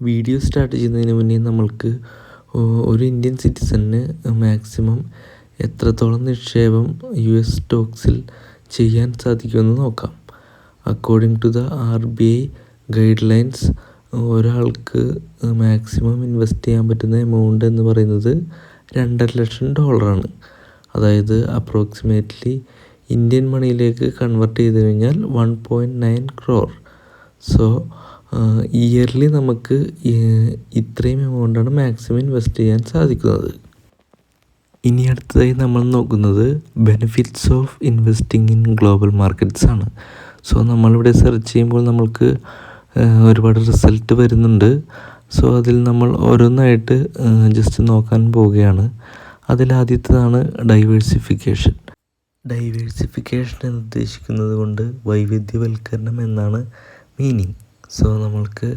Video start ചെയ്യുന്നതിന് മുന്നേ നമ്മൾക്ക് ഒരു ഇന്ത്യൻ സിറ്റിസണിന് മാക്സിമം എത്രത്തോളം നിക്ഷേപം യു എസ് സ്റ്റോക്സിൽ ചെയ്യാൻ സാധിക്കുമെന്ന് നോക്കാം. According to the R B I guide lines ഒരാൾക്ക് മാക്സിമം ഇൻവെസ്റ്റ് ചെയ്യാൻ പറ്റുന്ന എമൗണ്ട് എന്ന് പറയുന്നത് രണ്ടര ലക്ഷം ഡോളറാണ്. അതായത് അപ്രോക്സിമേറ്റ്ലി ഇന്ത്യൻ മണിയിലേക്ക് കൺവേർട്ട് ചെയ്ത് കഴിഞ്ഞാൽ one point nine crore so yearly നമുക്ക് ഇത്രയും എമൗണ്ടാണ് മാക്സിമം ഇൻവെസ്റ്റ് ചെയ്യാൻ സാധിക്കുന്നത്. ഇനി അടുത്തതായി നമ്മൾ നോക്കുന്നത് benefits of investing in global markets ആണ്. സോ നമ്മളിവിടെ സെർച്ച് ചെയ്യുമ്പോൾ നമ്മൾക്ക് ഒരുപാട് റിസൾട്ട് വരുന്നുണ്ട്. സോ അതിൽ നമ്മൾ ഓരോന്നായിട്ട് ജസ്റ്റ് നോക്കാൻ പോവുകയാണ്. അതിലാദ്യത്തേതാണ് ഡൈവേഴ്സിഫിക്കേഷൻ ഡൈവേഴ്സിഫിക്കേഷൻ എന്ന് ഉദ്ദേശിക്കുന്നത് കൊണ്ട് വൈവിധ്യവൽക്കരണം എന്നാണ് മീനിങ് സോ നമ്മൾക്ക്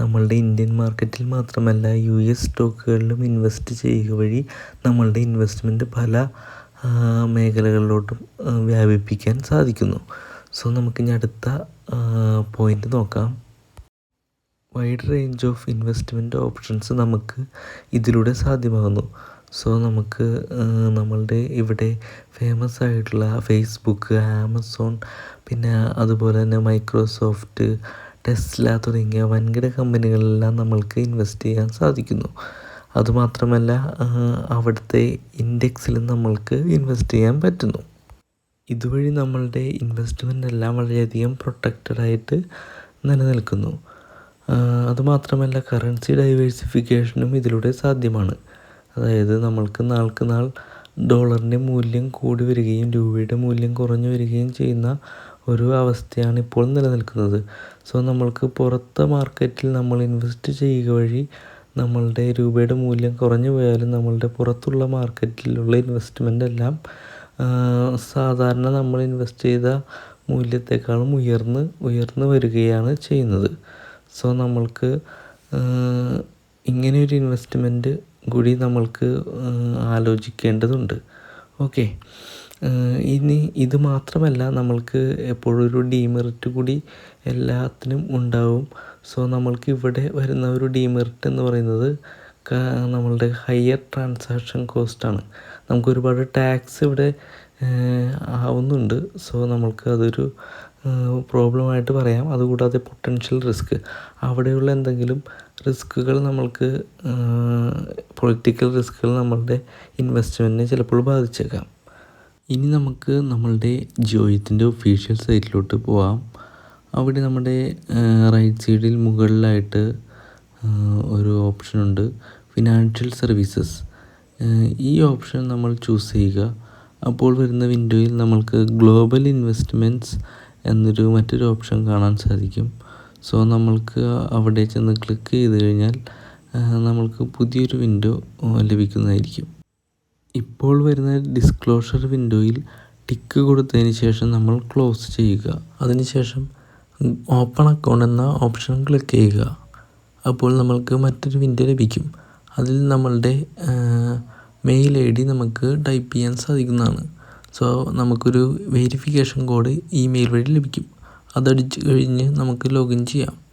നമ്മളുടെ ഇന്ത്യൻ മാർക്കറ്റിൽ മാത്രമല്ല യു എസ് സ്റ്റോക്കുകളിലും ഇൻവെസ്റ്റ് ചെയ്യുക വഴി നമ്മളുടെ ഇൻവെസ്റ്റ്മെന്റ് പല മേഖലകളിലോട്ടും വ്യാപിപ്പിക്കാൻ സാധിക്കുന്നു. സോ നമുക്കിനി അടുത്ത പോയിന്റ് നോക്കാം. Wide range of investment options നമുക്ക് ഇതിലൂടെ സാധ്യമാകുന്നു. സോ നമുക്ക് നമ്മളുടെ ഇവിടെ ഫേമസ് ആയിട്ടുള്ള ഫേസ്ബുക്ക് ആമസോൺ പിന്നെ അതുപോലെ തന്നെ മൈക്രോസോഫ്റ്റ് ടെസ്ല തുടങ്ങിയ വൻകിട കമ്പനികളിലെല്ലാം നമ്മൾക്ക് ഇൻവെസ്റ്റ് ചെയ്യാൻ സാധിക്കുന്നു. അതുമാത്രമല്ല അവിടുത്തെ ഇൻഡെക്സിലും നമ്മൾക്ക് ഇൻവെസ്റ്റ് ചെയ്യാൻ പറ്റുന്നു. ഇതുവഴി നമ്മളുടെ ഇൻവെസ്റ്റ്മെന്റ് എല്ലാം വളരെയധികം പ്രൊട്ടക്റ്റഡ് ആയിട്ട് നിലനിൽക്കുന്നു. അതുമാത്രമല്ല കറൻസി ഡൈവേഴ്സിഫിക്കേഷനും ഇതിലൂടെ സാധ്യമാണ്. അതായത് നമ്മൾക്ക് നാൾക്ക് നാൾ ഡോളറിന്റെ മൂല്യം കൂടി വരികയും രൂപയുടെ മൂല്യം കുറഞ്ഞു വരികയും ചെയ്യുന്ന ഒരു അവസ്ഥയാണ് ഇപ്പോൾ നിലനിൽക്കുന്നത്. സോ നമ്മൾക്ക് പുറത്തെ മാർക്കറ്റിൽ നമ്മൾ ഇൻവെസ്റ്റ് ചെയ്യുക വഴി നമ്മളുടെ രൂപയുടെ മൂല്യം കുറഞ്ഞു പോയാലും നമ്മളുടെ പുറത്തുള്ള മാർക്കറ്റിലുള്ള ഇൻവെസ്റ്റ്മെന്റ് എല്ലാം സാധാരണ നമ്മൾ ഇൻവെസ്റ്റ് ചെയ്ത മൂല്യത്തെക്കാളും ഉയർന്ന് ഉയർന്നു വരികയാണ് ചെയ്യുന്നത്. സോ നമ്മൾക്ക് ഇങ്ങനെയൊരു ഇൻവെസ്റ്റ്മെന്റ് കൂടി നമ്മൾക്ക് ആലോചിക്കേണ്ടതുണ്ട്. ഓക്കെ. ഇനി ഇത് മാത്രമല്ല നമ്മൾക്ക് എപ്പോഴും ഒരു ഡീമെറിറ്റ് കൂടി എല്ലാത്തിനും ഉണ്ടാവും. സോ നമ്മൾക്ക് ഇവിടെ വരുന്ന ഒരു ഡീമെറിറ്റ് എന്ന് പറയുന്നത് നമ്മളുടെ ഹയർ ട്രാൻസാക്ഷൻ കോസ്റ്റാണ് നമുക്ക് ഒരുപാട് ടാക്സ് ഇവിടെ ആവുന്നുണ്ട്. സോ നമ്മൾക്ക് അതൊരു പ്രോബ്ലമായിട്ട് പറയാം. അതുകൂടാതെ പൊട്ടൻഷ്യൽ റിസ്ക് അവിടെയുള്ള എന്തെങ്കിലും റിസ്കുകൾ നമ്മൾക്ക് പൊളിറ്റിക്കൽ റിസ്കുകൾ നമ്മളുടെ ഇൻവെസ്റ്റ്മെന്റിനെ ചിലപ്പോൾ ബാധിച്ചേക്കാം. ഇനി നമുക്ക് നമ്മളുടെ ജോയിത്തിന്റെ ഒഫീഷ്യൽ സൈറ്റിലോട്ട് പോവാം. അവിടെ നമ്മുടെ റൈറ്റ് സൈഡിൽ മുകളിലായിട്ട് ഒരു ഓപ്ഷൻ ഉണ്ട്. ഫിനാൻഷ്യൽ സർവീസസ് ഈ ഓപ്ഷൻ നമ്മൾ ചൂസ് ചെയ്യുക. അപ്പോൾ വരുന്ന വിൻഡോയിൽ നമ്മൾക്ക് ഗ്ലോബൽ ഇൻവെസ്റ്റ്മെന്റ്സ് എന്നൊരു മറ്റൊരു ഓപ്ഷൻ കാണാൻ സാധിക്കും. സോ നമ്മൾക്ക് അവിടെ ചെന്ന് ക്ലിക്ക് ചെയ്ത് കഴിഞ്ഞാൽ നമ്മൾക്ക് പുതിയൊരു വിൻഡോ ലഭിക്കുന്നതായിരിക്കും. ഇപ്പോൾ വരുന്ന ഡിസ്ക്ലോഷർ വിൻഡോയിൽ ടിക്ക് കൊടുത്തതിന് ശേഷം നമ്മൾ ക്ലോസ് ചെയ്യുക. അതിനുശേഷം ഓപ്പൺ അക്കൗണ്ട് എന്ന ഓപ്ഷൻ ക്ലിക്ക് ചെയ്യുക. അപ്പോൾ നമ്മൾക്ക് മറ്റൊരു വിൻഡോ ലഭിക്കും. അതിൽ നമ്മളുടെ മെയിൽ ഐ ഡി നമുക്ക് ടൈപ്പ് ചെയ്യാൻ സാധിക്കുന്നതാണ്. സോ നമുക്കൊരു വെരിഫിക്കേഷൻ കോഡ് ഇമെയിൽ വഴി ലഭിക്കും. അതടിച്ച് കഴിഞ്ഞ് നമുക്ക് ലോഗിൻ ചെയ്യാം.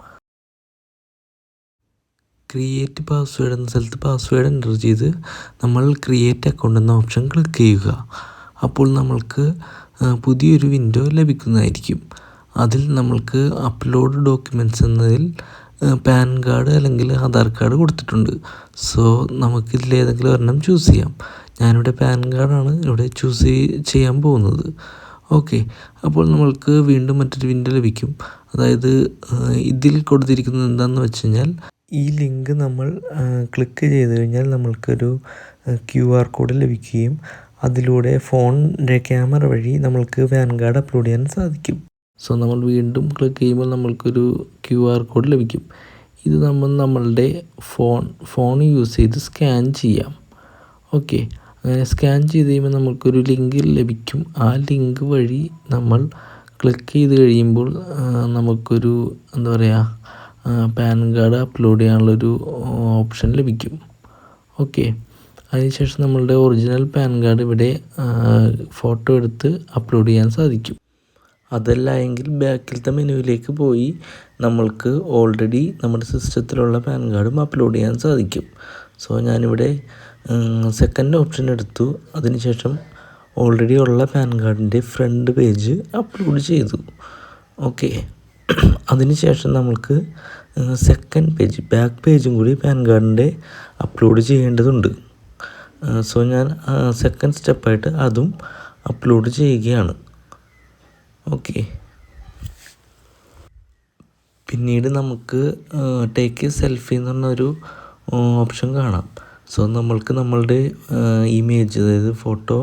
ക്രിയേറ്റ് പാസ്വേഡ് എന്ന സ്ഥലത്ത് പാസ്വേഡ് എന്റർ ചെയ്ത് നമ്മൾ ക്രിയേറ്റ് അക്കൗണ്ട് എന്ന ഓപ്ഷൻ ക്ലിക്ക് ചെയ്യുക. അപ്പോൾ നമ്മൾക്ക് പുതിയൊരു വിൻഡോ ലഭിക്കുന്നതായിരിക്കും. അതിൽ നമ്മൾക്ക് അപ്ലോഡ് ഡോക്യുമെന്റ്സ് എന്നതിൽ പാൻ കാർഡ് അല്ലെങ്കിൽ ആധാർ കാർഡ് കൊടുത്തിട്ടുണ്ട്. സോ നമുക്കിതിൽ ഏതെങ്കിലും ഒരെണ്ണം ചൂസ് ചെയ്യാം. ഞാനിവിടെ പാൻ കാർഡാണ് ഇവിടെ ചൂസ് ചെയ്യാൻ പോകുന്നത്. ഓക്കെ അപ്പോൾ നമ്മൾക്ക് വീണ്ടും മറ്റൊരു വിൻഡോ ലഭിക്കും. അതായത് ഇതിൽ കൊടുത്തിരിക്കുന്നത് എന്താണെന്ന് വെച്ച് കഴിഞ്ഞാൽ ഈ ലിങ്ക് നമ്മൾ ക്ലിക്ക് ചെയ്ത് കഴിഞ്ഞാൽ നമ്മൾക്കൊരു ക്യു ആർ കോഡ് ലഭിക്കുകയും അതിലൂടെ ഫോണിന്റെ ക്യാമറ വഴി നമ്മൾക്ക് പാൻ കാർഡ് അപ്ലോഡ് ചെയ്യാൻ സാധിക്കും. സോ നമ്മൾ വീണ്ടും ക്ലിക്ക് ചെയ്യുമ്പോൾ നമ്മൾക്കൊരു ക്യു ആർ കോഡ് ലഭിക്കും. ഇത് നമ്മൾ നമ്മളുടെ ഫോൺ ഫോൺ യൂസ് ചെയ്ത് സ്കാൻ ചെയ്യാം. ഓക്കെ. അങ്ങനെ സ്കാൻ ചെയ്ത് കഴിയുമ്പോൾ നമുക്കൊരു ലിങ്ക് ലഭിക്കും. ആ ലിങ്ക് വഴി നമ്മൾ ക്ലിക്ക് ചെയ്ത് കഴിയുമ്പോൾ നമുക്കൊരു എന്താ പറയുക പാൻ കാർഡ് അപ്ലോഡ് ചെയ്യാനുള്ള ഒരു ഓപ്ഷൻ ലഭിക്കും. ഓക്കെ അതിനുശേഷം നമ്മളുടെ ഒറിജിനൽ പാൻ കാർഡ് ഇവിടെ ഫോട്ടോ എടുത്ത് അപ്ലോഡ് ചെയ്യാൻ സാധിക്കും. അതല്ല എങ്കിൽ ബാക്കിലത്തെ മെനുവിലേക്ക് പോയി നമ്മൾക്ക് ഓൾറെഡി നമ്മുടെ സിസ്റ്റത്തിലുള്ള പാൻ കാർഡും അപ്ലോഡ് ചെയ്യാൻ സാധിക്കും. സോ ഞാനിവിടെ സെക്കൻഡ് ഓപ്ഷൻ എടുത്തു. അതിനുശേഷം ഓൾറെഡി ഉള്ള പാൻ കാർഡിന്റെ ഫ്രണ്ട് പേജ് അപ്ലോഡ് ചെയ്തു. ഓക്കെ അതിനുശേഷം നമ്മൾക്ക് സെക്കൻഡ് പേജ് ബാക്ക് പേജും കൂടി പാൻ കാർഡിന്റെ അപ്ലോഡ് ചെയ്യേണ്ടതുണ്ട്. സോ ഞാൻ സെക്കൻഡ് സ്റ്റെപ്പായിട്ട് അതും അപ്ലോഡ് ചെയ്യുകയാണ്. ഓക്കെ പിന്നീട് നമുക്ക് ടേക്ക് എ സെൽഫി എന്ന് പറഞ്ഞൊരു ഓപ്ഷൻ കാണാം. സോ നമ്മൾക്ക് നമ്മളുടെ ഇമേജ് അതായത് ഫോട്ടോ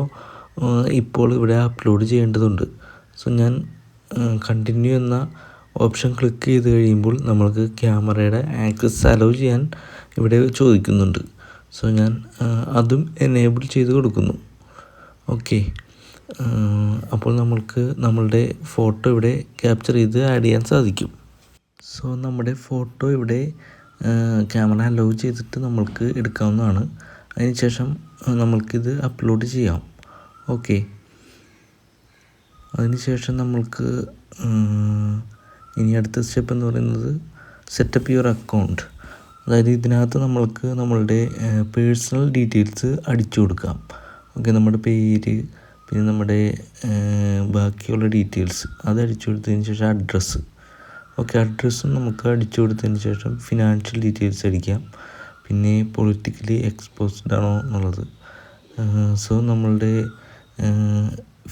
ഇപ്പോൾ ഇവിടെ അപ്ലോഡ് ചെയ്യേണ്ടതുണ്ട്. സോ ഞാൻ കണ്ടിന്യൂ എന്ന ഓപ്ഷൻ ക്ലിക്ക് ചെയ്ത് കഴിയുമ്പോൾ നമ്മൾക്ക് ക്യാമറയുടെ ആക്സസ് അലോ ചെയ്യാൻ ഇവിടെ ചോദിക്കുന്നുണ്ട്. സോ ഞാൻ അതും എനേബിൾ ചെയ്ത് കൊടുക്കുന്നു. ഓക്കെ അപ്പോൾ നമ്മൾക്ക് നമ്മളുടെ ഫോട്ടോ ഇവിടെ ക്യാപ്ചർ ചെയ്ത് ആഡ് ചെയ്യാൻ സാധിക്കും. സോ നമ്മുടെ ഫോട്ടോ ഇവിടെ ക്യാമറ അലോ ചെയ്തിട്ട് നമ്മൾക്ക് എടുക്കാവുന്നതാണ്. അതിനുശേഷം നമ്മൾക്കിത് അപ്ലോഡ് ചെയ്യാം. ഓക്കെ അതിനുശേഷം നമ്മൾക്ക് ഇനി അടുത്ത സ്റ്റെപ്പ് എന്ന് പറയുന്നത് സെറ്റപ്പ് യുവർ അക്കൗണ്ട് അതായത് ഇതിനകത്ത് നമ്മൾക്ക് നമ്മളുടെ പേഴ്സണൽ ഡീറ്റെയിൽസ് അടിച്ചു കൊടുക്കാം. ഓക്കെ നമ്മുടെ പേര് പിന്നെ നമ്മുടെ ബാക്കിയുള്ള ഡീറ്റെയിൽസ് അത് അടിച്ചു കൊടുത്തതിന് ശേഷം അഡ്രസ്സ് ഓക്കെ അഡ്രസ്സും നമുക്ക് അടിച്ചു കൊടുത്തതിന് ശേഷം ഫിനാൻഷ്യൽ ഡീറ്റെയിൽസ് അടിക്കാം. പിന്നെ പൊളിറ്റിക്കലി എക്സ്പോസ്ഡ് ആണോ എന്നുള്ളത്. സോ നമ്മളുടെ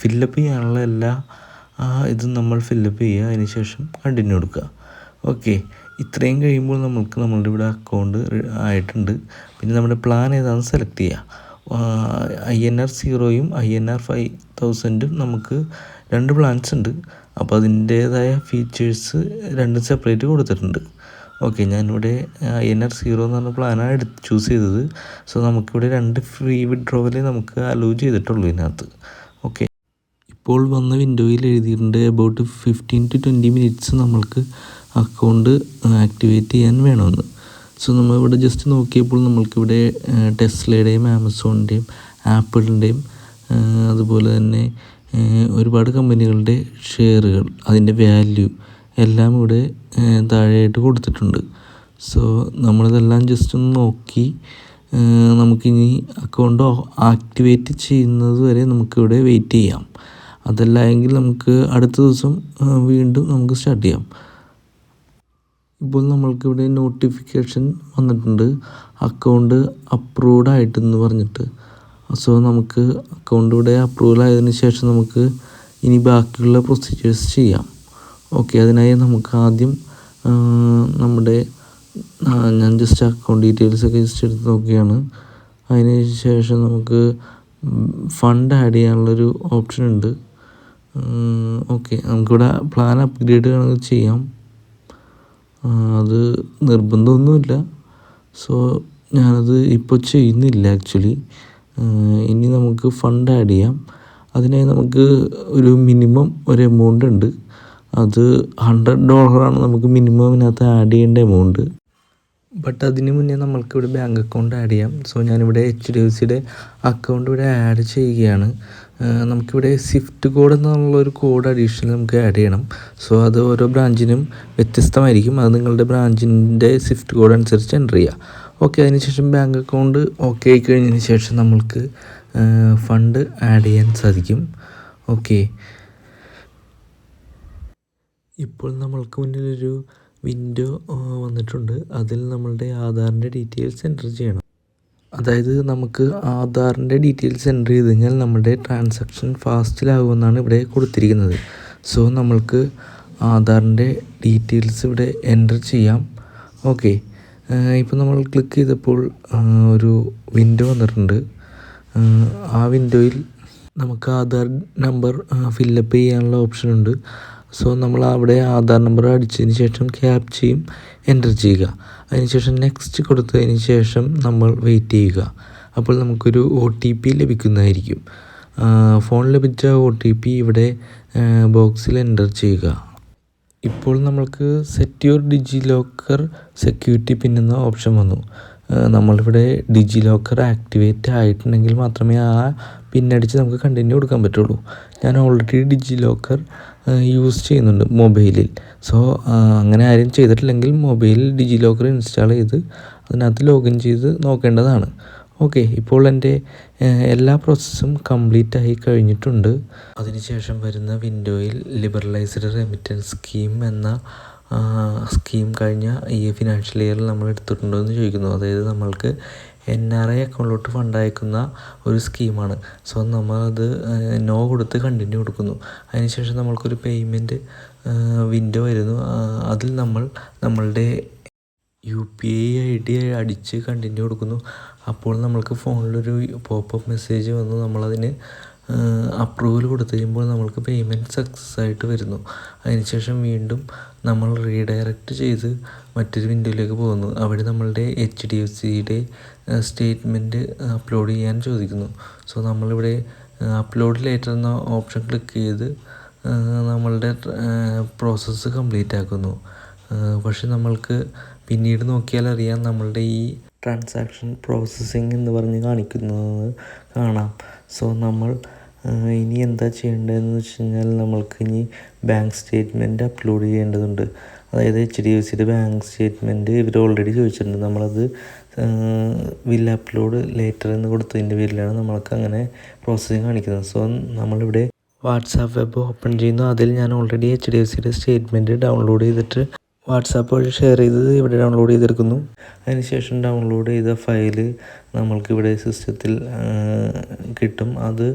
ഫില്ലപ്പ് ചെയ്യാനുള്ള എല്ലാ ഇതും നമ്മൾ ഫില്ലപ്പ് ചെയ്യുക. അതിന് ശേഷം കണ്ടിന്യൂ കൊടുക്കുക ഓക്കെ ഇത്രയും കഴിയുമ്പോൾ നമുക്ക് നമ്മളുടെ ഇവിടെ അക്കൗണ്ട് ആയിട്ടുണ്ട്. പിന്നെ നമ്മുടെ പ്ലാൻ ഏതാണെന്ന് സെലക്ട് ചെയ്യുക. ഐ എൻ ആർ സീറോയും ഐ എൻ ആർ ഫൈവ് തൗസൻഡും നമുക്ക് രണ്ട് പ്ലാൻസ് ഉണ്ട്. അപ്പോൾ അതിന്റേതായ ഫീച്ചേഴ്സ് രണ്ടും സെപ്പറേറ്റ് കൊടുത്തിട്ടുണ്ട്. ഓക്കെ ഞാനിവിടെ എൻ ആർ സീറോ എന്ന് പറഞ്ഞ പ്ലാനാണ് എടുത്ത് ചൂസ് ചെയ്തത്. സോ നമുക്കിവിടെ രണ്ട് ഫ്രീ വിഡ്രോവലേ നമുക്ക് അലോ ചെയ്തിട്ടുള്ളൂ ഇതിനകത്ത്. ഓക്കെ ഇപ്പോൾ വന്ന വിൻഡോയിൽ എഴുതിയിട്ടുണ്ട് about fifteen to twenty minutes നമ്മൾക്ക് അക്കൗണ്ട് ആക്ടിവേറ്റ് ചെയ്യാൻ വേണമെന്ന്. സോ നമ്മൾ ഇവിടെ ജസ്റ്റ് നോക്കിയപ്പോൾ നമ്മൾക്കിവിടെ ടെസ്ലയുടെയും ആമസോണിന്റെയും ആപ്പിളിന്റെയും അതുപോലെ തന്നെ ഒരുപാട് കമ്പനികളുടെ ഷെയറുകൾ അതിന്റെ വാല്യൂ എല്ലാം ഇവിടെ താഴെയായിട്ട് കൊടുത്തിട്ടുണ്ട്. സോ നമ്മളിതെല്ലാം ജസ്റ്റ് ഒന്ന് നോക്കി നമുക്കിനി അക്കൗണ്ട് ആക്ടിവേറ്റ് ചെയ്യുന്നത് വരെ നമുക്കിവിടെ വെയിറ്റ് ചെയ്യാം. അതല്ല എങ്കിൽ നമുക്ക് അടുത്ത ദിവസം വീണ്ടും നമുക്ക് സ്റ്റാർട്ട് ചെയ്യാം. ഇപ്പോൾ നമ്മൾക്കിവിടെ നോട്ടിഫിക്കേഷൻ വന്നിട്ടുണ്ട്. അക്കൗണ്ട് അപ്രൂവ്ഡ് ആയിട്ടെന്ന് പറഞ്ഞിട്ട്. സോ നമുക്ക് അക്കൗണ്ട് ഇവിടെ അപ്രൂവൽ ആയതിനു ശേഷം നമുക്ക് ഇനി ബാക്കിയുള്ള പ്രൊസീജിയേഴ്സ് ചെയ്യാം. ഓക്കെ അതിനായി നമുക്ക് ആദ്യം നമ്മുടെ ഞാൻ ജസ്റ്റ് അക്കൗണ്ട് ഡീറ്റെയിൽസ് ഒക്കെ ജസ്റ്റ് എടുത്ത് നോക്കുകയാണ്. അതിന് ശേഷം നമുക്ക് ഫണ്ട് ആഡ് ചെയ്യാനുള്ളൊരു ഓപ്ഷൻ ഉണ്ട്. ഓക്കെ. നമുക്കിവിടെ പ്ലാൻ അപ്ഗ്രേഡ് വേണമെങ്കിൽ ചെയ്യാം. അത് നിർബന്ധമൊന്നുമില്ല. സോ ഞാനത് ഇപ്പോൾ ചെയ്യുന്നില്ല ആക്ച്വലി ഇനി നമുക്ക് ഫണ്ട് ആഡ് ചെയ്യാം. അതിനായി നമുക്ക് ഒരു മിനിമം ഒരു എമൗണ്ട് ഉണ്ട്. അത് ഹൺഡ്രഡ് ഡോളറാണ് നമുക്ക് മിനിമം ഇതിനകത്ത് ആഡ് ചെയ്യേണ്ട എമൗണ്ട് ബട്ട് അതിന് മുന്നേ നമ്മൾക്ക് ഇവിടെ ബാങ്ക് അക്കൗണ്ട് ആഡ് ചെയ്യാം. സോ ഞാനിവിടെ എച്ച് ഡി എഫ് സിയുടെ അക്കൗണ്ട് ഇവിടെ ആഡ് ചെയ്യുകയാണ്. നമുക്കിവിടെ സ്വിഫ്റ്റ് കോഡ് എന്നുള്ളൊരു കോഡ് അഡീഷണൽ നമുക്ക് ആഡ് ചെയ്യണം. സോ അത് ഓരോ ബ്രാഞ്ചിനും വ്യത്യസ്തമായിരിക്കും. അത് നിങ്ങളുടെ ബ്രാഞ്ചിന്റെ സ്വിഫ്റ്റ് കോഡ് അനുസരിച്ച് എന്റർ ചെയ്യുക ഓക്കെ അതിനുശേഷം ബാങ്ക് അക്കൗണ്ട് ഓക്കെ ആയി കഴിഞ്ഞതിന് ശേഷം നമ്മൾക്ക് ഫണ്ട് ആഡ് ചെയ്യാൻ സാധിക്കും. ഓക്കെ ഇപ്പോൾ നമ്മൾക്ക് മുന്നിലൊരു വിൻഡോ വന്നിട്ടുണ്ട്. അതിൽ നമ്മളുടെ ആധാറിന്റെ ഡീറ്റെയിൽസ് എന്റർ ചെയ്യണം. അതായത് നമുക്ക് ആധാറിന്റെ ഡീറ്റെയിൽസ് എന്റർ ചെയ്ത് കഴിഞ്ഞാൽ നമ്മുടെ ട്രാൻസാക്ഷൻ ഫാസ്റ്റിലാകുമെന്നാണ് ഇവിടെ കൊടുത്തിരിക്കുന്നത്. സോ നമ്മൾക്ക് ആധാറിന്റെ ഡീറ്റെയിൽസ് ഇവിടെ എന്റർ ചെയ്യാം. ഓക്കെ. ഇപ്പോൾ നമ്മൾ ക്ലിക്ക് ചെയ്തപ്പോൾ ഒരു വിൻഡോ വന്നിട്ടുണ്ട്. ആ വിൻഡോയിൽ നമുക്ക് ആധാർ നമ്പർ ഫില്ലപ്പ് ചെയ്യാനുള്ള ഓപ്ഷൻ ഉണ്ട് സോ നമ്മൾ അവിടെ ആധാർ നമ്പർ അടിച്ചതിന് ശേഷം ക്യാപ്ചയും എന്റർ ചെയ്യുക. അതിനുശേഷം നെക്സ്റ്റ് കൊടുത്തതിന് ശേഷം നമ്മൾ വെയിറ്റ് ചെയ്യുക. അപ്പോൾ നമുക്കൊരു ഒ ടി പി ലഭിക്കുന്നതായിരിക്കും. ഫോൺ ലഭിച്ച ഒ ടി പി ഇവിടെ ബോക്സിൽ എന്റർ ചെയ്യുക. ഇപ്പോൾ നമ്മൾക്ക് set your DigiLocker security pin എന്ന ഓപ്ഷൻ വന്നു. നമ്മളിവിടെ ഡിജി ലോക്കർ ആക്ടിവേറ്റ് ആയിട്ടുണ്ടെങ്കിൽ മാത്രമേ ആ പിന്നടിച്ച് നമുക്ക് കണ്ടിന്യൂ കൊടുക്കാൻ പറ്റുള്ളൂ. ഞാൻ ഓൾറെഡി ഡിജി ലോക്കർ യൂസ് ചെയ്യുന്നുണ്ട് മൊബൈലിൽ സോ അങ്ങനെ ആരും ചെയ്തിട്ടില്ലെങ്കിൽ മൊബൈലിൽ ഡിജി ലോക്കർ ഇൻസ്റ്റാൾ ചെയ്ത് അതിനകത്ത് ലോഗിൻ ചെയ്ത് നോക്കേണ്ടതാണ്. ഓക്കെ ഇപ്പോൾ എന്റെ എല്ലാ പ്രോസസ്സും കംപ്ലീറ്റ് ആയി കഴിഞ്ഞിട്ടുണ്ട്. അതിനുശേഷം വരുന്ന വിൻഡോയിൽ ലിബറലൈസ്ഡ് റെമിറ്റൻസ് സ്കീം എന്ന സ്കീം കഴിഞ്ഞ ഈ ഫിനാൻഷ്യൽ ഇയറിൽ നമ്മൾ എടുത്തിട്ടുണ്ടോ എന്ന് ചോദിക്കുന്നു. അതായത് നമ്മൾക്ക് എൻ ആർ ഐ അക്കൗണ്ടിലോട്ട് ഫണ്ട് അയക്കുന്ന ഒരു സ്കീമാണ് സോ നമ്മൾ അത് നോ കൊടുത്ത് കണ്ടിന്യൂ കൊടുക്കുന്നു. അതിനുശേഷം നമ്മൾക്കൊരു പേയ്മെന്റ് വിൻഡോ ആയിരുന്നു അതിൽ നമ്മൾ നമ്മളുടെ U P I I D അടിച്ച് കണ്ടിന്യൂ കൊടുക്കുന്നു. അപ്പോൾ നമ്മൾക്ക് ഫോണിലൊരു പോപ്പപ്പ് മെസ്സേജ് വന്നു. നമ്മളതിന് അപ്രൂവൽ കൊടുത്തു കഴിയുമ്പോൾ നമ്മൾക്ക് പേയ്മെന്റ് സക്സസ് ആയിട്ട് വരുന്നു. അതിനുശേഷം വീണ്ടും നമ്മൾ റീഡയറക്റ്റ് ചെയ്ത് മറ്റൊരു വിൻഡോയിലേക്ക് പോകുന്നു. അവിടെ നമ്മളുടെ എച്ച് ഡി എഫ് സിയുടെ സ്റ്റേറ്റ്മെന്റ് അപ്ലോഡ് ചെയ്യാൻ ചോദിക്കുന്നു. സോ നമ്മളിവിടെ അപ്ലോഡ് ലേറ്റർ എന്ന ഓപ്ഷൻ ക്ലിക്ക് ചെയ്ത് നമ്മളുടെ പ്രോസസ്സ് കംപ്ലീറ്റ് ആക്കുന്നു. പക്ഷെ നമ്മൾക്ക് പിന്നീട് നോക്കിയാൽ അറിയാം നമ്മളുടെ ഈ ട്രാൻസാക്ഷൻ പ്രോസസ്സിംഗ് എന്ന് പറഞ്ഞ് കാണിക്കുന്നത് കാണാം. സോ നമ്മൾ ഇനി എന്താ ചെയ്യേണ്ടതെന്ന് വെച്ച് കഴിഞ്ഞാൽ നമ്മൾക്ക് ഇനി ബാങ്ക് സ്റ്റേറ്റ്മെന്റ് അപ്ലോഡ് ചെയ്യേണ്ടതുണ്ട്. അതായത് എച്ച് ഡി എഫ് സിയുടെ ബാങ്ക് സ്റ്റേറ്റ്മെന്റ് ഇവർ ഓൾറെഡി ചോദിച്ചിട്ടുണ്ട്. നമ്മളത് വിൽ അപ്ലോഡ് ലേറ്റർ എന്ന് കൊടുത്തതിന്റെ പേരിലാണ് നമ്മൾക്ക് അങ്ങനെ പ്രോസസ്സിങ് കാണിക്കുന്നത്. സോ നമ്മളിവിടെ വാട്സാപ്പ് വെബ് ഓപ്പൺ ചെയ്യുന്നു. അതിൽ ഞാൻ ഓൾറെഡി എച്ച് ഡി എഫ് സിയുടെ സ്റ്റേറ്റ്മെന്റ് ഡൗൺലോഡ് ചെയ്തിട്ട് വാട്സാപ്പ് വഴി ഷെയർ ചെയ്തത് ഇവിടെ ഡൗൺലോഡ് ചെയ്തെടുക്കുന്നു. അതിനുശേഷം ഡൗൺലോഡ് ചെയ്ത ഫയൽ നമ്മൾക്കിവിടെ സിസ്റ്റത്തിൽ കിട്ടും. അത്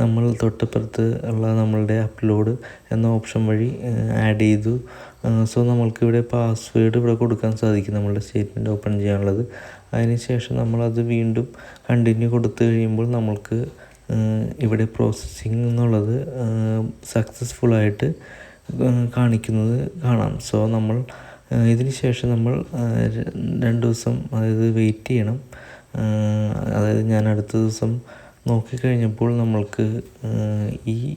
നമ്മൾ തൊട്ടപ്പുറത്ത് ഉള്ള നമ്മളുടെ അപ്ലോഡ് എന്ന ഓപ്ഷൻ വഴി ആഡ് ചെയ്തു. സോ നമ്മൾക്കിവിടെ പാസ്വേഡ് ഇവിടെ കൊടുക്കാൻ സാധിക്കും നമ്മളുടെ സ്റ്റേറ്റ്മെന്റ് ഓപ്പൺ ചെയ്യാനുള്ളത്. അതിനുശേഷം നമ്മളത് വീണ്ടും കണ്ടിന്യൂ കൊടുത്തു കഴിയുമ്പോൾ നമ്മൾക്ക് ഇവിടെ പ്രോസസ്സിംഗ് എന്നുള്ളത് സക്സസ്ഫുള്ളായിട്ട് കാണിക്കുന്നത് കാണാം. സോ നമ്മൾ ഇതിന് ശേഷം നമ്മൾ രണ്ട് ദിവസം അതായത് വെയിറ്റ് ചെയ്യണം. അതായത് ഞാൻ അടുത്ത ദിവസം നോക്കിക്കഴിഞ്ഞപ്പോൾ നമ്മൾക്ക് ഈ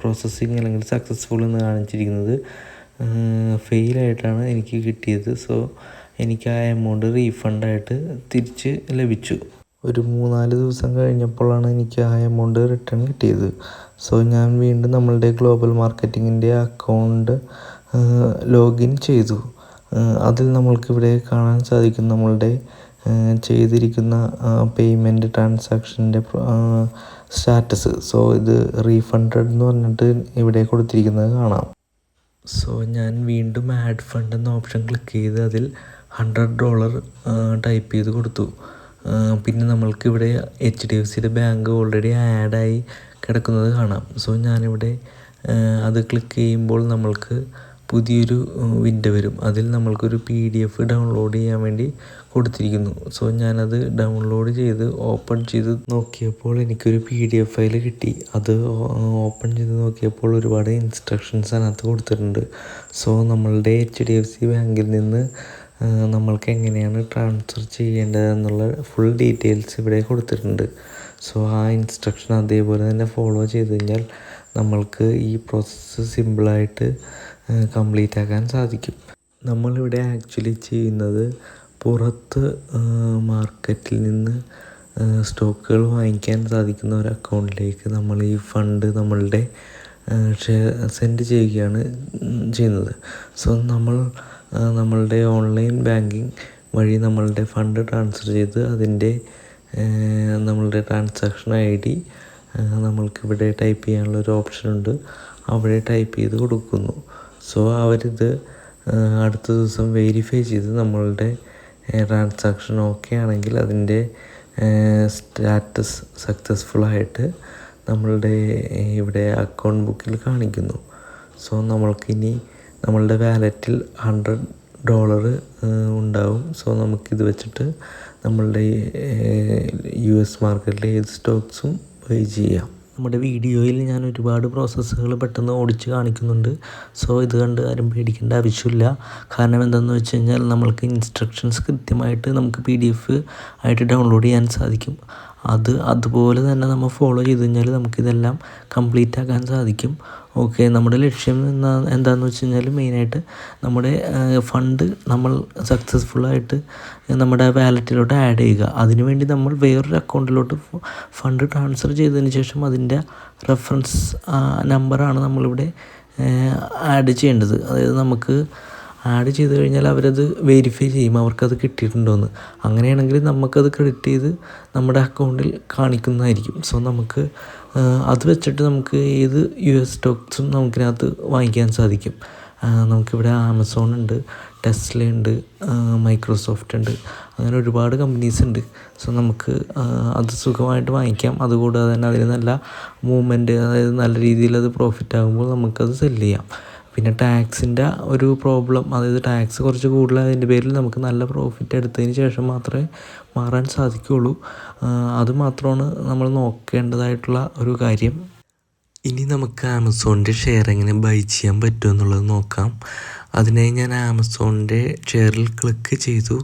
പ്രോസസ്സിങ് അല്ലെങ്കിൽ സക്സസ്ഫുൾ എന്ന് കാണിച്ചിരിക്കുന്നത് ഫെയിലായിട്ടാണ് എനിക്ക് കിട്ടിയത്. സോ എനിക്ക് ആ എമൗണ്ട് റീഫണ്ടായിട്ട് തിരിച്ച് ലഭിച്ചു. ഒരു മൂന്നാൽ ദിവസം കഴിഞ്ഞപ്പോഴാണ് എനിക്ക് ആ എമൗണ്ട് റിട്ടേൺ കിട്ടിയത്. സോ ഞാൻ വീണ്ടും നമ്മളുടെ ഗ്ലോബൽ മാർക്കറ്റിങ്ങിന്റെ അക്കൗണ്ട് ലോഗിൻ ചെയ്തു. അതിൽ നമ്മൾക്കിവിടെ കാണാൻ സാധിക്കും നമ്മളുടെ ചെയ്തിരിക്കുന്ന പേയ്മെന്റ് ട്രാൻസാക്ഷന്റെ സ്റ്റാറ്റസ് സോ ഇത് റീഫണ്ടഡ് എന്ന് പറഞ്ഞിട്ട് ഇവിടെ കൊടുത്തിരിക്കുന്നത് കാണാം. സോ ഞാൻ വീണ്ടും ആഡ് ഫണ്ട് എന്ന ഓപ്ഷൻ ക്ലിക്ക് ചെയ്ത് അതിൽ ഹൺഡ്രഡ് ഡോളർ ടൈപ്പ് ചെയ്ത് കൊടുത്തു. പിന്നെ നമ്മൾക്കിവിടെ എച്ച് ഡി എഫ് സിയുടെ ബാങ്ക് ഓൾറെഡി ആഡായി കിടക്കുന്നത് കാണാം. സോ ഞാനിവിടെ അത് ക്ലിക്ക് ചെയ്യുമ്പോൾ നമ്മൾക്ക് പുതിയൊരു വിൻഡോ വരും. അതിൽ നമ്മൾക്കൊരു പി ഡി എഫ് ഡൗൺലോഡ് ചെയ്യാൻ വേണ്ടി കൊടുത്തിരിക്കുന്നു. സോ ഞാനത് ഡൗൺലോഡ് ചെയ്ത് ഓപ്പൺ ചെയ്ത് നോക്കിയപ്പോൾ എനിക്കൊരു പി ഡി എഫ് ഫയൽ കിട്ടി. അത് ഓപ്പൺ ചെയ്ത് നോക്കിയപ്പോൾ ഒരുപാട് ഇൻസ്ട്രക്ഷൻസ് അതിനകത്ത് കൊടുത്തിട്ടുണ്ട്. സോ നമ്മളുടെ എച്ച് ഡി എഫ് സി ബാങ്കിൽ നിന്ന് നമ്മൾക്ക് എങ്ങനെയാണ് ട്രാൻസ്ഫർ ചെയ്യേണ്ടതെന്നുള്ള ഫുൾ ഡീറ്റെയിൽസ് ഇവിടെ കൊടുത്തിട്ടുണ്ട്. സോ ആ ഇൻസ്ട്രക്ഷൻ അതേപോലെ തന്നെ ഫോളോ ചെയ്ത് കഴിഞ്ഞാൽ നമ്മൾക്ക് ഈ പ്രോസസ്സ് സിമ്പിളായിട്ട് കംപ്ലീറ്റ് ആക്കാൻ സാധിക്കും. നമ്മളിവിടെ ആക്ച്വലി ചെയ്യുന്നത് പുറത്ത് മാർക്കറ്റിൽ നിന്ന് സ്റ്റോക്കുകൾ വാങ്ങിക്കാൻ സാധിക്കുന്ന ഒരു അക്കൗണ്ടിലേക്ക് നമ്മൾ ഈ ഫണ്ട് നമ്മളുടെ സെൻഡ് ചെയ്യുകയാണ് ചെയ്യുന്നത്. സോ നമ്മൾ നമ്മളുടെ ഓൺലൈൻ ബാങ്കിങ് വഴി നമ്മളുടെ ഫണ്ട് ട്രാൻസ്ഫർ ചെയ്ത് അതിന്റെ നമ്മളുടെ ട്രാൻസാക്ഷൻ ഐ ഡി നമ്മൾക്കിവിടെ ടൈപ്പ് ചെയ്യാനുള്ള ഒരു ഓപ്ഷൻ ഉണ്ട്. അവിടെ ടൈപ്പ് ചെയ്ത് കൊടുക്കുന്നു. സോ അവരിത് അടുത്ത ദിവസം വെരിഫൈ ചെയ്ത് നമ്മളുടെ ട്രാൻസാക്ഷൻ ഓക്കെ ആണെങ്കിൽ അതിന്റെ സ്റ്റാറ്റസ് സക്സസ്ഫുൾ ആയിട്ട് നമ്മളുടെ ഇവിടെ അക്കൗണ്ട് ബുക്കിൽ കാണിക്കുന്നു. സോ നമ്മൾക്കിനി നമ്മളുടെ വാലറ്റിൽ ഹൺഡ്രഡ് ഡോളർ ഉണ്ടാവും. സോ നമുക്കിത് വെച്ചിട്ട് നമ്മളുടെ യു എസ് മാർക്കറ്റിലെ ഏത് സ്റ്റോക്സും ബൈ ചെയ്യാം. നമ്മുടെ വീഡിയോയിൽ ഞാൻ ഒരുപാട് പ്രോസസ്സുകൾ പെട്ടെന്ന് ഓടിച്ച് കാണിക്കുന്നുണ്ട്. സോ ഇത് കണ്ട് ആരും പേടിക്കേണ്ട ആവശ്യമില്ല. കാരണം എന്താണെന്ന് വെച്ച് കഴിഞ്ഞാൽ നമ്മൾക്ക് ഇൻസ്ട്രക്ഷൻസ് കൃത്യമായിട്ട് നമുക്ക് പി ഡി എഫ് ആയിട്ട് ഡൗൺലോഡ് ചെയ്യാൻ സാധിക്കും. അത് അതുപോലെ തന്നെ നമ്മൾ ഫോളോ ചെയ്ത് കഴിഞ്ഞാൽ നമുക്കിതെല്ലാം കംപ്ലീറ്റ് ആക്കാൻ സാധിക്കും. ഓക്കെ നമ്മുടെ ലക്ഷ്യം എന്നാ എന്താണെന്ന് വെച്ച് കഴിഞ്ഞാൽ മെയിനായിട്ട് നമ്മുടെ ഫണ്ട് നമ്മൾ സക്സസ്ഫുള്ളായിട്ട് നമ്മുടെ വാലറ്റിലോട്ട് ആഡ് ചെയ്യുക. അതിനുവേണ്ടി നമ്മൾ വേറൊരു അക്കൗണ്ടിലോട്ട് ഫണ്ട് ട്രാൻസ്ഫർ ചെയ്തതിന് ശേഷം അതിന്റെ റെഫറൻസ് നമ്പറാണ് നമ്മളിവിടെ ആഡ് ചെയ്യേണ്ടത്. അതായത് നമുക്ക് ആഡ് ചെയ്ത് കഴിഞ്ഞാൽ അവരത് വെരിഫൈ ചെയ്യും അവർക്കത് കിട്ടിയിട്ടുണ്ടോയെന്ന് അങ്ങനെയാണെങ്കിൽ നമുക്കത് ക്രെഡിറ്റ് ചെയ്ത് നമ്മുടെ അക്കൗണ്ടിൽ കാണിക്കുന്നതായിരിക്കും. സോ നമുക്ക് അത് വെച്ചിട്ട് നമുക്ക് ഏത് യു എസ് സ്റ്റോക്സും നമുക്കിനകത്ത് വാങ്ങിക്കാൻ സാധിക്കും. നമുക്കിവിടെ ആമസോൺ ഉണ്ട് ടെസ്ല ഉണ്ട് മൈക്രോസോഫ്റ്റ് ഉണ്ട് അങ്ങനെ ഒരുപാട് കമ്പനീസ് ഉണ്ട്. സോ നമുക്ക് അത് സുഖമായിട്ട് വാങ്ങിക്കാം. അതുകൂടാതെ തന്നെ അതിന് നല്ല മൂവ്മെന്റ് അതായത് നല്ല രീതിയിൽ അത് പ്രോഫിറ്റ് ആകുമ്പോൾ നമുക്കത് സെൽ ചെയ്യാം. പിന്നെ ടാക്സിന്റെ ഒരു പ്രോബ്ലം അതായത് ടാക്സ് കുറച്ച് കൂടുതലായതിന്റെ പേരിൽ നമുക്ക് നല്ല പ്രോഫിറ്റ് എടുത്തതിന് ശേഷം മാത്രമേ മാറാൻ സാധിക്കുകയുള്ളൂ. അത് മാത്രമാണ് നമ്മൾ നോക്കേണ്ടതായിട്ടുള്ള ഒരു കാര്യം. ഇനി നമുക്ക് ആമസോണിന്റെ ഷെയർ എങ്ങനെ ബൈ ചെയ്യാൻ പറ്റുമോ എന്നുള്ളത് നോക്കാം. അതിനായി ഞാൻ ആമസോണിന്റെ ഷെയറിൽ ക്ലിക്ക് ചെയ്തു.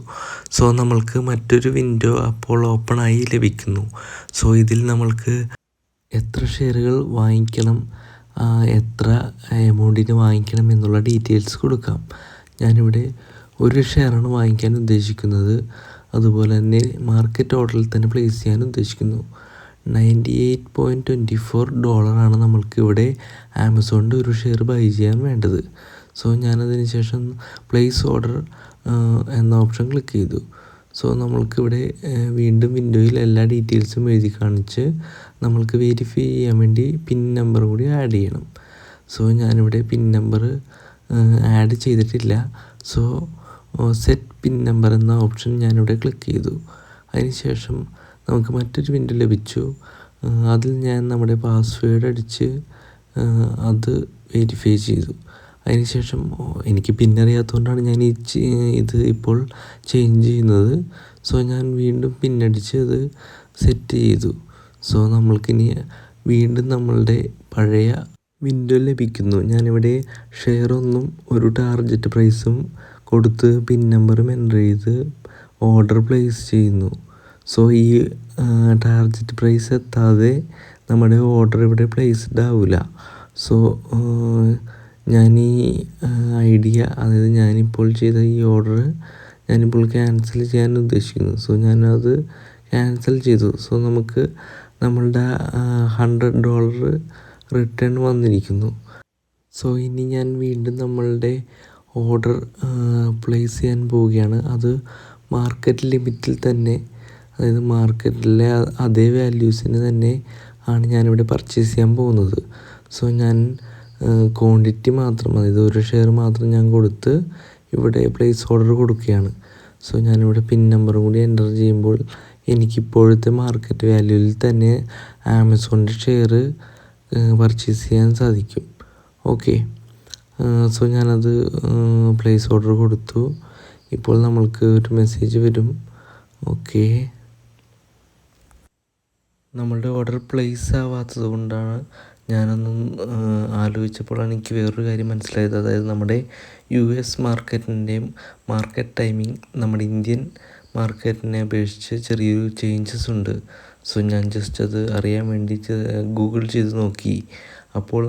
സോ നമ്മൾക്ക് മറ്റൊരു വിൻഡോ അപ്പോൾ ഓപ്പണായി ലഭിക്കുന്നു. സോ ഇതിൽ നമ്മൾക്ക് എത്ര ഷെയറുകൾ വാങ്ങിക്കണം? എത്ര എമൗണ്ടിന് വാങ്ങിക്കണം എന്നുള്ള ഡീറ്റെയിൽസ് കൊടുക്കാം. ഞാനിവിടെ ഒരു ഷെയറാണ് വാങ്ങിക്കാൻ ഉദ്ദേശിക്കുന്നത്. അതുപോലെ തന്നെ മാർക്കറ്റ് ഓർഡറിൽ തന്നെ പ്ലേസ് ചെയ്യാൻ ഉദ്ദേശിക്കുന്നു. Ninety eight point twenty four ഡോളറാണ് നമ്മൾക്ക് ഇവിടെ ആമസോണിന്റെ ഒരു ഷെയർ ബൈ ചെയ്യാൻ വേണ്ടത്. സോ ഞാനതിന് ശേഷം പ്ലേസ് ഓർഡർ എന്ന ഓപ്ഷൻ ക്ലിക്ക് ചെയ്തു. സോ നമ്മൾക്കിവിടെ വീണ്ടും വിൻഡോയിൽ എല്ലാ ഡീറ്റെയിൽസും എഴുതി കാണിച്ച് നമ്മൾക്ക് വെരിഫൈ ചെയ്യാൻ വേണ്ടി പിൻ നമ്പർ കൂടി ആഡ് ചെയ്യണം. സോ ഞാനിവിടെ പിൻ നമ്പർ ആഡ് ചെയ്തിട്ടില്ല. സോ സെറ്റ് പിൻ നമ്പർ എന്ന ഓപ്ഷൻ ഞാനിവിടെ ക്ലിക്ക് ചെയ്തു. അതിനുശേഷം നമുക്ക് മറ്റൊരു വിൻഡോ ലഭിച്ചു. അതിൽ ഞാൻ നമ്മുടെ പാസ്വേഡ് അടിച്ച് അത് വെരിഫൈ ചെയ്തു. അതിനുശേഷം എനിക്ക് പിന്നറിയാത്തതുകൊണ്ടാണ് ഞാൻ ഈ ഇത് ഇപ്പോൾ ചേഞ്ച് ചെയ്യുന്നത്. സോ ഞാൻ വീണ്ടും പിന്നടിച്ച് അത് സെറ്റ് ചെയ്തു. സോ നമ്മൾക്കിനി വീണ്ടും നമ്മളുടെ പഴയ വിൻഡോ ലഭിക്കുന്നു. ഞാനിവിടെ ഷെയറൊന്നും ഒരു ടാർജറ്റ് പ്രൈസും കൊടുത്ത് പിൻ നമ്പറും എന്റർ ചെയ്ത് ഓർഡർ പ്ലേസ് ചെയ്യുന്നു. സോ ഈ ടാർജറ്റ് പ്രൈസ് എത്താതെ നമ്മുടെ ഓർഡർ ഇവിടെ പ്ലേസ്ഡ് ആവില്ല സോ ഞാൻ ഈ ഐഡിയ അതായത് ഞാനിപ്പോൾ ചെയ്ത ഈ ഓർഡർ ഞാനിപ്പോൾ ക്യാൻസൽ ചെയ്യാൻ ഉദ്ദേശിക്കുന്നു. സോ ഞാനത് ക്യാൻസൽ ചെയ്തു. സോ നമുക്ക് നമ്മളുടെ ഹൺഡ്രഡ് ഡോളർ റിട്ടേൺ വന്നിരിക്കുന്നു. സോ ഇനി ഞാൻ വീണ്ടും നമ്മളുടെ ഓർഡർ പ്ലേസ് ചെയ്യാൻ പോവുകയാണ്. അത് മാർക്കറ്റ് ലിമിറ്റിൽ തന്നെ അതായത് മാർക്കറ്റിലെ അതേ വാല്യൂസിന് തന്നെ ആണ് ഞാനിവിടെ പർച്ചേസ് ചെയ്യാൻ പോകുന്നത്. സോ ഞാൻ ക്വാണ്ടിറ്റി മാത്രം അതായത് ഒരു ഷെയർ മാത്രം ഞാൻ കൊടുത്ത് ഇവിടെ പ്ലേസ് ഓർഡർ കൊടുക്കുകയാണ്. സോ ഞാനിവിടെ പിൻ നമ്പർ കൂടി എന്റർ ചെയ്യുമ്പോൾ എനിക്കിപ്പോഴത്തെ മാർക്കറ്റ് വാല്യൂവിൽ തന്നെ ആമസോണിന്റെ ഷെയർ പർച്ചേസ് ചെയ്യാൻ സാധിക്കും. ഓക്കെ സോ ഞാനത് പ്ലേസ് ഓർഡർ കൊടുത്തു. ഇപ്പോൾ നമ്മൾക്ക് ഒരു മെസ്സേജ് വരും. ഓക്കെ നമ്മളുടെ ഓർഡർ പ്ലേസ് ആവാത്തത് കൊണ്ടാണ് ഞാനൊന്നും ആലോചിച്ചപ്പോഴാണ് എനിക്ക് വേറൊരു കാര്യം മനസ്സിലായത്. അതായത് നമ്മുടെ യു എസ് മാർക്കറ്റിന്റെയും മാർക്കറ്റ് ടൈമിംഗ് നമ്മുടെ ഇന്ത്യൻ മാർക്കറ്റിനെ അപേക്ഷിച്ച് ചെറിയൊരു ചേഞ്ചസ് ഉണ്ട്. സോ ഞാൻ ജസ്റ്റ് അത് അറിയാൻ വേണ്ടി ഗൂഗിൾ ചെയ്ത് നോക്കി. അപ്പോൾ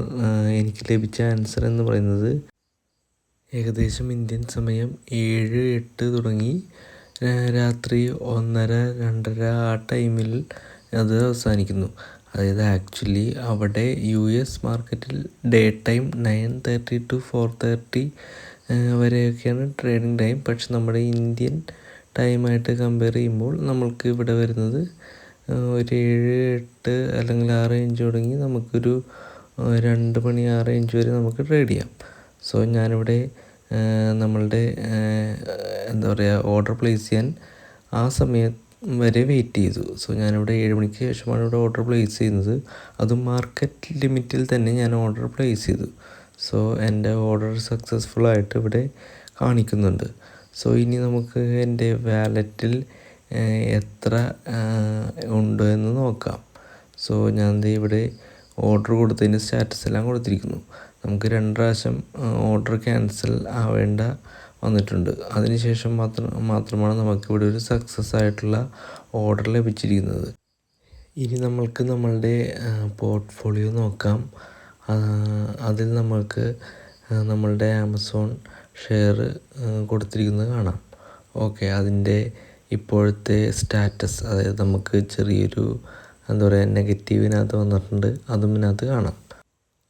എനിക്ക് ലഭിച്ച ആൻസർ എന്ന് പറയുന്നത് ഏകദേശം ഇന്ത്യൻ സമയം ഏഴ് എട്ട് തുടങ്ങി രാത്രി ഒന്നര രണ്ടര ആ ടൈമിൽ അത് അവസാനിക്കുന്നു. അതായത് ആക്ച്വലി അവിടെ യു എസ് മാർക്കറ്റിൽ day time nine thirty to four thirty വരെയൊക്കെയാണ് trading time. പക്ഷെ നമ്മുടെ ഇന്ത്യൻ ടൈമായിട്ട് കമ്പയർ ചെയ്യുമ്പോൾ നമ്മൾക്ക് ഇവിടെ വരുന്നത് ഒരു ഏഴ് എട്ട് അല്ലെങ്കിൽ ആ റേഞ്ച് തുടങ്ങി നമുക്കൊരു രണ്ട് മണി ആ റേഞ്ച് വരെ നമുക്ക് ട്രേഡ് ചെയ്യാം. സോ ഞാനിവിടെ നമ്മളുടെ എന്താ പറയുക ഓർഡർ പ്ലേസ് ചെയ്യാൻ ആ സമയം വരെ വെയിറ്റ് ചെയ്തു. സോ ഞാനിവിടെ ഏഴ് മണിക്ക് ശേഷമാണ് ഇവിടെ ഓർഡർ പ്ലേസ് ചെയ്യുന്നത്. അതും മാർക്കറ്റ് ലിമിറ്റിൽ തന്നെ ഞാൻ ഓർഡർ പ്ലേസ് ചെയ്തു. സോ എന്റെ ഓർഡർ സക്സസ്ഫുൾ ആയിട്ട് ഇവിടെ കാണിക്കുന്നുണ്ട്. സോ ഇനി നമുക്ക് എന്റെ വാലറ്റിൽ എത്ര ഉണ്ട് എന്ന് നോക്കാം. സോ ഞാൻ ഇവിടെ ഓർഡർ കൊടുത്തതിന്റെ സ്റ്റാറ്റസ് എല്ലാം കൊടുത്തിരിക്കുന്നു. നമുക്ക് രണ്ട് പ്രാവശ്യം ഓർഡർ ക്യാൻസൽ ആവേണ്ട വന്നിട്ടുണ്ട്. അതിനുശേഷം മാത്രം മാത്രമാണ് നമുക്കിവിടെ ഒരു സക്സസ് ആയിട്ടുള്ള ഓർഡർ ലഭിച്ചിരിക്കുന്നത്. ഇനി നമ്മൾക്ക് നമ്മളുടെ പോർട്ട്ഫോളിയോ നോക്കാം. അതിൽ നമ്മൾക്ക് നമ്മളുടെ ആമസോൺ ഷെയർ കൊടുത്തിരിക്കുന്നത് കാണാം. ഓക്കെ അതിന്റെ ഇപ്പോഴത്തെ സ്റ്റാറ്റസ് അതായത് നമുക്ക് ചെറിയൊരു എന്താ പറയുക നെഗറ്റീവിനകത്ത് വന്നിട്ടുണ്ട്. അതും ഇതിനകത്ത് കാണാം.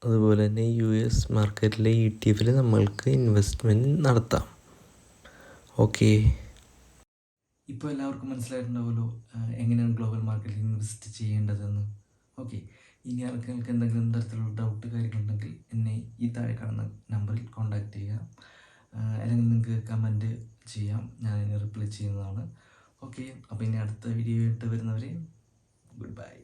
അതുപോലെ തന്നെ യു എസ് മാർക്കറ്റിലെ ഇ ടി എഫിൽ നമ്മൾക്ക് ഇൻവെസ്റ്റ്മെന്റ് നടത്താം. ഓക്കെ ഇപ്പോൾ എല്ലാവർക്കും മനസ്സിലായിട്ടുണ്ടാവുമല്ലോ എങ്ങനെയാണ് ഗ്ലോബൽ മാർക്കറ്റിൽ ഇൻവെസ്റ്റ് ചെയ്യേണ്ടതെന്ന്. ഓക്കെ ഇനി ആൾക്കാർക്ക് എന്തെങ്കിലും തരത്തിലുള്ള ഡൗട്ട് കാര്യങ്ങളുണ്ടെങ്കിൽ എന്നെ ഈ താഴെ കാണുന്ന നമ്പറിൽ കോൺടാക്റ്റ് ചെയ്യുക. അല്ലെങ്കിൽ നിങ്ങൾക്ക് കമന്റ് ചെയ്യാം. ഞാൻ അതിന് റിപ്ലൈ ചെയ്യുന്നതാണ്. ഓക്കെ അപ്പോൾ ഇനി അടുത്ത വീഡിയോ ആയിട്ട് വരുന്നവരെ ഗുഡ് ബൈ